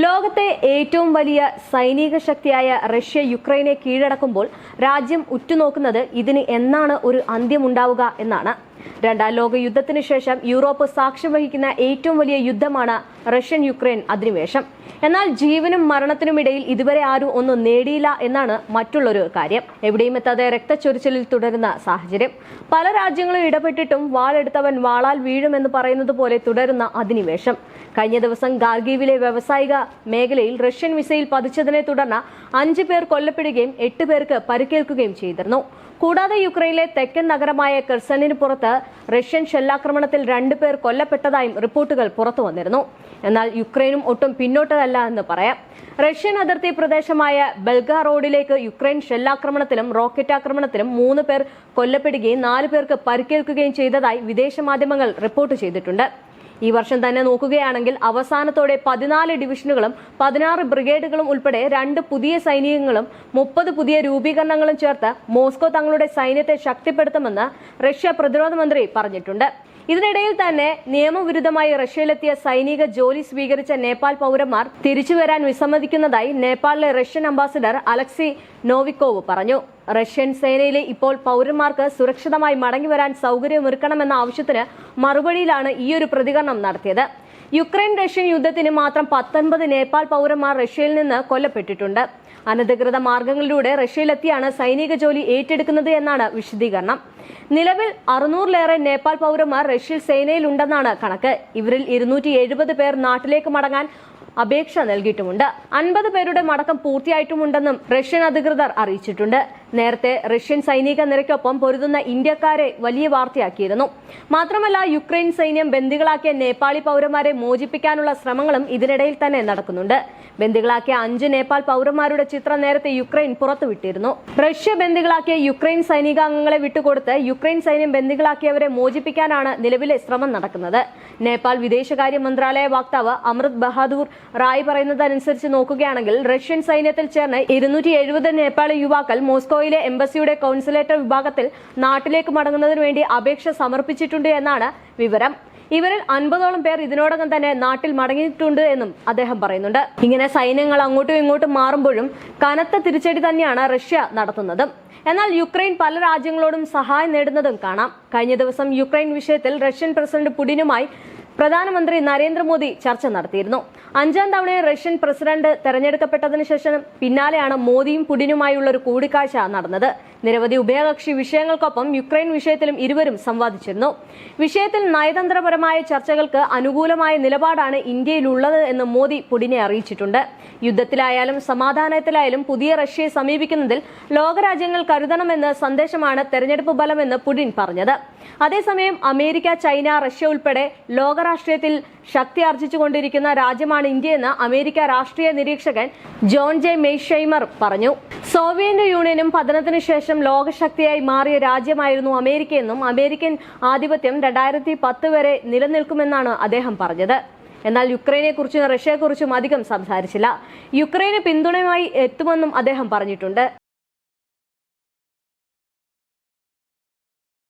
ലോകത്തെ ഏറ്റവും വലിയ സൈനിക ശക്തിയായ റഷ്യ യുക്രൈനെ കീഴടക്കുമ്പോൾ രാജ്യം ഉറ്റുനോക്കുന്നത് ഇതിന് എന്നാണ് ഒരു അന്ത്യമുണ്ടാവുക എന്നാണ് രണ്ടാം ലോക യുദ്ധത്തിന് ശേഷം യൂറോപ്പ് സാക്ഷ്യം വഹിക്കുന്ന ഏറ്റവും വലിയ യുദ്ധമാണ് റഷ്യൻ യുക്രൈൻ അധിനിവേശം. എന്നാൽ ജീവനും മരണത്തിനുമിടയിൽ ഇതുവരെ ആരും ഒന്നും നേടിയില്ല എന്നാണ് മറ്റുള്ളൊരു കാര്യം. എവിടെയും എത്താതെ രക്തച്ചൊരിച്ചിലിൽ തുടരുന്ന സാഹചര്യം. പല രാജ്യങ്ങളും ഇടപെട്ടിട്ടും വാളെടുത്തവൻ വാളാൽ വീഴുമെന്ന് പറയുന്നത് പോലെ തുടരുന്ന അധിനിവേശം. കഴിഞ്ഞ ദിവസം ഗാർഗീവിലെ വ്യവസായിക മേഖലയിൽ റഷ്യൻ മിസൈൽ പതിച്ചതിനെ തുടർന്ന് അഞ്ച് പേർ കൊല്ലപ്പെടുകയും എട്ട് പേർക്ക് പരിക്കേൽക്കുകയും ചെയ്തിരുന്നു. കൂടാതെ യുക്രൈനിലെ തെക്കൻ നഗരമായ കെർസണിന് പുറത്ത് റഷ്യൻ ഷെല്ലാക്രമണത്തിൽ രണ്ടുപേർ കൊല്ലപ്പെട്ടതായും റിപ്പോർട്ടുകൾ പുറത്തു വന്നിരുന്നു. എന്നാൽ യുക്രൈനും ഒട്ടും പിന്നോട്ടതല്ല എന്ന് പറയാം. റഷ്യൻ അതിർത്തി പ്രദേശമായ ബൽഗ റോഡിലേക്ക് യുക്രൈൻ ഷെല്ലാക്രമണത്തിലും റോക്കറ്റ് ആക്രമണത്തിലും മൂന്ന് പേർ കൊല്ലപ്പെടുകയും നാല് പേർക്ക് പരിക്കേൽക്കുകയും ചെയ്തതായി വിദേശ മാധ്യമങ്ങൾ റിപ്പോർട്ട് ചെയ്തിട്ടുണ്ട്. ഈ വർഷം തന്നെ നോക്കുകയാണെങ്കിൽ അവസാനത്തോടെ പതിനാല് ഡിവിഷനുകളും പതിനാറ് ബ്രിഗേഡുകളും ഉൾപ്പെടെ രണ്ട് പുതിയ സൈനികങ്ങളും മുപ്പത് പുതിയ രൂപീകരണങ്ങളും ചേർത്ത് മോസ്കോ തങ്ങളുടെ സൈന്യത്തെ ശക്തിപ്പെടുത്തുമെന്ന് റഷ്യ പ്രതിരോധ മന്ത്രി പറഞ്ഞിട്ടുണ്ട്. ഇതിനിടയിൽ തന്നെ നിയമവിരുദ്ധമായി റഷ്യയിലെത്തിയ സൈനിക ജോലി സ്വീകരിച്ച നേപ്പാൾ പൗരന്മാർ തിരിച്ചുവരാൻ വിസമ്മതിക്കുന്നതായി നേപ്പാളിലെ റഷ്യൻ അംബാസിഡർ അലക്സി നോവിക്കോവ് പറഞ്ഞു. റഷ്യൻ സേനയിലെ ഇപ്പോൾ പൗരന്മാർക്ക് സുരക്ഷിതമായി മടങ്ങിവരാൻ സൗകര്യമൊരുക്കണമെന്ന ആവശ്യത്തിന് മറുപടിയിലാണ് ഈയൊരു പ്രതികരണം നടത്തിയത്. യുക്രൈൻ റഷ്യൻ യുദ്ധത്തിന് മാത്രം പത്തൊൻപത് നേപ്പാൾ പൗരന്മാർ റഷ്യയിൽ നിന്ന് കൊല്ലപ്പെട്ടിട്ടുണ്ട്. അനധികൃത മാർഗങ്ങളിലൂടെ റഷ്യയിലെത്തിയാണ് സൈനിക ജോലി ഏറ്റെടുക്കുന്നത് എന്നാണ് വിശദീകരണം. നിലവിൽ അറുന്നൂറിലേറെ നേപ്പാൾ പൗരന്മാർ റഷ്യൻ സേനയിലുണ്ടെന്നാണ് കണക്ക്. ഇവരിൽ ഇരുന്നൂറ്റി എഴുപത് പേർ നാട്ടിലേക്ക് മടങ്ങാൻ അപേക്ഷ നൽകിയിട്ടുമുണ്ട്. അൻപത് പേരുടെ മടക്കം പൂർത്തിയായിട്ടുമുണ്ടെന്നും റഷ്യൻ അധികൃതർ അറിയിച്ചിട്ടുണ്ട്. നേരത്തെ റഷ്യൻ സൈനിക നിരക്കൊപ്പം പൊരുതുന്ന ഇന്ത്യക്കാരെ വലിയ വാർത്തയാക്കിയിരുന്നു. മാത്രമല്ല യുക്രൈൻ സൈന്യം ബന്ദികളാക്കിയ നേപ്പാളി പൗരന്മാരെ മോചിപ്പിക്കാനുള്ള ശ്രമങ്ങളും ഇതിനിടയിൽ തന്നെ നടക്കുന്നുണ്ട്. ബന്ദികളാക്കിയ അഞ്ച് നേപ്പാൾ പൗരന്മാരുടെ ചിത്രം നേരത്തെ യുക്രൈൻ പുറത്തുവിട്ടിരുന്നു. റഷ്യ ബന്ദികളാക്കിയ യുക്രൈൻ സൈനികാംഗങ്ങളെ വിട്ടുകൊടുത്ത് യുക്രൈൻ സൈന്യം ബന്ദികളാക്കിയവരെ മോചിപ്പിക്കാനാണ് നിലവിലെ ശ്രമം നടക്കുന്നത്. നേപ്പാൾ വിദേശകാര്യ മന്ത്രാലയ വക്താവ് അമൃത് ബഹാദൂർ റായ് പറയുന്നത് അനുസരിച്ച് നോക്കുകയാണെങ്കിൽ റഷ്യൻ സൈന്യത്തിൽ ചേർന്ന് ഇരുന്നൂറ്റി എഴുപത് നേപ്പാളി യുവാക്കൾ മോസ്കോയിലെ എംബസിയുടെ കൌൺസിലേറ്റർ വിഭാഗത്തിൽ നാട്ടിലേക്ക് മടങ്ങുന്നതിന് വേണ്ടി അപേക്ഷ സമർപ്പിച്ചിട്ടുണ്ട് എന്നാണ് വിവരം. ഇവരിൽ അൻപതോളം പേർ ഇതിനോടകം തന്നെ നാട്ടിൽ മടങ്ങിയിട്ടുണ്ട് എന്നും അദ്ദേഹം പറയുന്നുണ്ട്. ഇങ്ങനെ സൈന്യങ്ങൾ അങ്ങോട്ടും ഇങ്ങോട്ടും മാറുമ്പോഴും കനത്ത തിരിച്ചടി തന്നെയാണ് റഷ്യ നടത്തുന്നത്. എന്നാൽ യുക്രൈൻ പല രാജ്യങ്ങളോടും സഹായം നേടുന്നതും കാണാം. കഴിഞ്ഞ ദിവസം യുക്രൈൻ വിഷയത്തിൽ റഷ്യൻ പ്രസിഡന്റ് പുടിനുമായി പ്രധാനമന്ത്രി നരേന്ദ്രമോദി ചർച്ച നടത്തിയിരുന്നു. അഞ്ചാം തവണ റഷ്യൻ പ്രസിഡന്റ് തെരഞ്ഞെടുക്കപ്പെട്ടതിനു ശേഷം പിന്നാലെയാണ് മോദിയും പുടിനുമായുള്ള ഒരു കൂടിക്കാഴ്ച നടന്നത്. നിരവധി ഉഭയകക്ഷി വിഷയങ്ങൾക്കൊപ്പം യുക്രൈൻ വിഷയത്തിലും ഇരുവരും സംവാദിച്ചിരുന്നു. വിഷയത്തിൽ നയതന്ത്രപരമായ ചർച്ചകൾക്ക് അനുകൂലമായ നിലപാടാണ് ഇന്ത്യയിലുള്ളത് എന്ന് മോദി പുടിനെ അറിയിച്ചിട്ടുണ്ട്. യുദ്ധത്തിലായാലും സമാധാനത്തിലായാലും പുതിയ റഷ്യയെ സമീപിക്കുന്നതിൽ ലോകരാജ്യങ്ങൾ കരുതണമെന്ന സന്ദേശമാണ് തെരഞ്ഞെടുപ്പ് ഫലമെന്ന് പുടിൻ പറഞ്ഞത്. അതേസമയം അമേരിക്ക ചൈന റഷ്യ ഉൾപ്പെടെ ലോകരാഷ്ട്രീയത്തിൽ ശക്തി ആർജിച്ചുകൊണ്ടിരിക്കുന്ന രാജ്യമാണ് ഇന്ത്യയെന്ന് അമേരിക്ക രാഷ്ട്രീയ നിരീക്ഷകൻ ജോൺ ജെ മെയ്ഷൈമർ പറഞ്ഞു. സോവിയറ്റ് യൂണിയനും പതനത്തിനു ശേഷം ലോകശക്തിയായി മാറിയ രാജ്യമായിരുന്നു അമേരിക്കയെന്നും അമേരിക്കൻ ആധിപത്യം രണ്ടായിരത്തി പത്ത് വരെ നിലനിൽക്കുമെന്നാണ് അദ്ദേഹം പറഞ്ഞത്. എന്നാൽ യുക്രൈനെ കുറിച്ചും റഷ്യയെക്കുറിച്ചും അധികം സംസാരിച്ചില്ല. യുക്രൈന് പിന്തുണയുമായി എത്തുമെന്നും അദ്ദേഹം പറഞ്ഞിട്ടുണ്ട്.